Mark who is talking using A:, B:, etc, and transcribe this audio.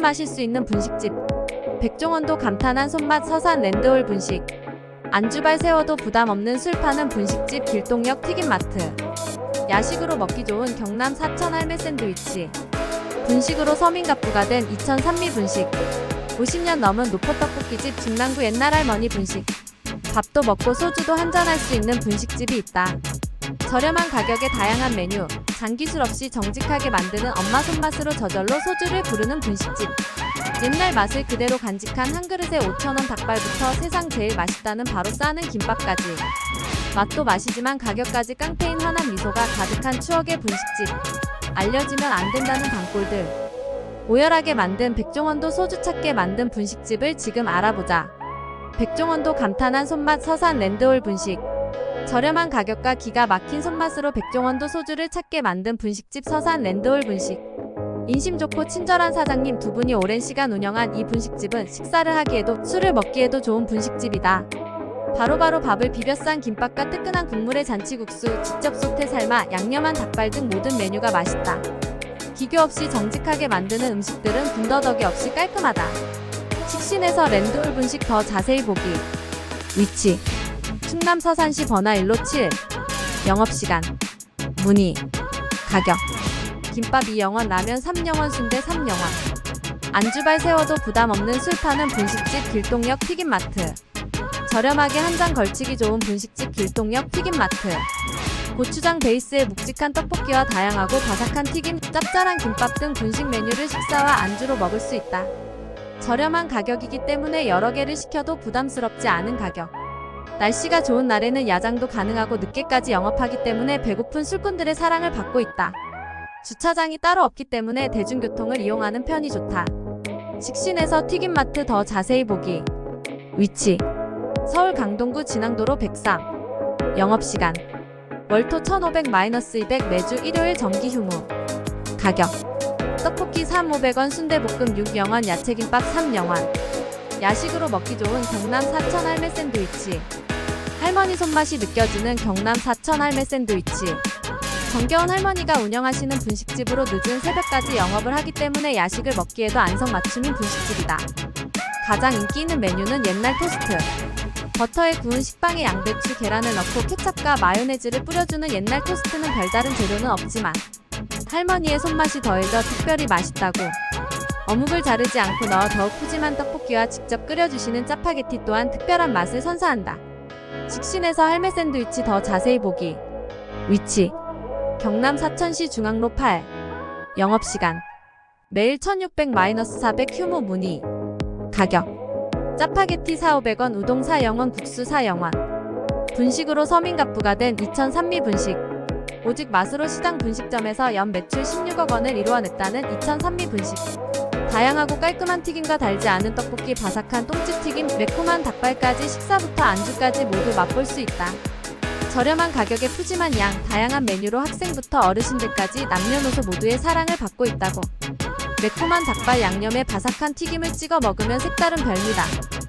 A: 마실 수 있는 분식집. 백종원도 감탄한 손맛 서산 랜드홀 분식. 안주발 세워도 부담 없는 술 파는 분식집 길동역 튀김마트. 야식으로 먹기 좋은 경남 사천 할매 샌드위치. 분식으로 서민갑부가 된 이천 산미 분식. 50년 넘은 노포떡볶이집 중랑구 옛날 할머니 분식. 밥도 먹고 소주도 한잔할 수 있는 분식집이 있다. 저렴한 가격에 다양한 메뉴, 장기술 없이 정직하게 만드는 엄마 손맛으로 저절로 소주를 부르는 분식집. 옛날 맛을 그대로 간직한 한 그릇에 5,000원 닭발부터 세상 제일 맛있다는 바로 싸는 김밥까지. 맛도 맛이지만 가격까지 깡패인 환한 미소가 가득한 추억의 분식집. 알려지면 안 된다는 단골들. 오열하게 만든 백종원도 소주 찾게 만든 분식집을 지금 알아보자. 백종원도 감탄한 손맛 서산 랜드홀 분식. 저렴한 가격과 기가 막힌 손맛으로 백종원도 소주를 찾게 만든 분식집 서산 랜드홀 분식. 인심 좋고 친절한 사장님 두 분이 오랜 시간 운영한 이 분식집은 식사를 하기에도 술을 먹기에도 좋은 분식집이다. 바로바로 밥을 비벼 싼 김밥과 뜨끈한 국물의 잔치국수, 직접 솥에 삶아 양념한 닭발 등 모든 메뉴가 맛있다. 기교 없이 정직하게 만드는 음식들은 군더더기 없이 깔끔하다. 식신에서 랜드홀 분식 더 자세히 보기. 위치 충남 서산시 번화 1로 7 영업시간. 문의. 가격. 김밥 2영원 라면 3영원 순대 3영원. 안주발 세워도 부담 없는 술 파는 분식집 길동역 튀김마트. 저렴하게 한잔 걸치기 좋은 분식집 길동역 튀김마트. 고추장 베이스의 묵직한 떡볶이와 다양하고 바삭한 튀김, 짭짤한 김밥 등 분식 메뉴를 식사와 안주로 먹을 수 있다. 저렴한 가격이기 때문에 여러 개를 시켜도 부담스럽지 않은 가격. 날씨가 좋은 날에는 야장도 가능하고 늦게까지 영업하기 때문에 배고픈 술꾼들의 사랑을 받고 있다. 주차장이 따로 없기 때문에 대중교통을 이용하는 편이 좋다. 식신에서 튀김마트 더 자세히 보기. 위치. 서울 강동구 진앙도로 103 영업시간. 월토 1500-200 매주 일요일 정기 휴무. 가격. 떡볶이 3,500원 순대볶음 6영원 야채김밥 3영원. 야식으로 먹기 좋은 경남 사천 할매 샌드위치 할머니 손맛이 느껴지는 경남 사천 할매 샌드위치 정겨운 할머니가 운영하시는 분식집으로 늦은 새벽까지 영업을 하기 때문에 야식을 먹기에도 안성맞춤인 분식집이다. 가장 인기 있는 메뉴는 옛날 토스트. 버터에 구운 식빵에 양배추, 계란을 넣고 케첩과 마요네즈를 뿌려주는 옛날 토스트는 별다른 재료는 없지만 할머니의 손맛이 더해져 특별히 맛있다고. 어묵을 자르지 않고 넣어 더욱 푸짐한 떡볶이와 직접 끓여주시는 짜파게티 또한 특별한 맛을 선사한다. 식신에서 할매 샌드위치 더 자세히 보기. 위치. 경남 사천시 중앙로 8 영업시간. 매일 1600-400 휴무 문의. 가격. 짜파게티 4,500원 우동 4영원 국수 4영원. 분식으로 서민갑부가 된 2003미 분식. 오직 맛으로 시장 분식점에서 연 매출 16억 원을 이루어냈다는 2003미 분식 다양하고 깔끔한 튀김과 달지 않은 떡볶이 바삭한 똥집 튀김 매콤한 닭발까지 식사부터 안주까지 모두 맛볼 수 있다 저렴한 가격에 푸짐한 양, 다양한 메뉴로 학생부터 어르신들까지 남녀노소 모두의 사랑을 받고 있다고. 매콤한 닭발 양념에 바삭한 튀김을 찍어 먹으면 색다른 별미다.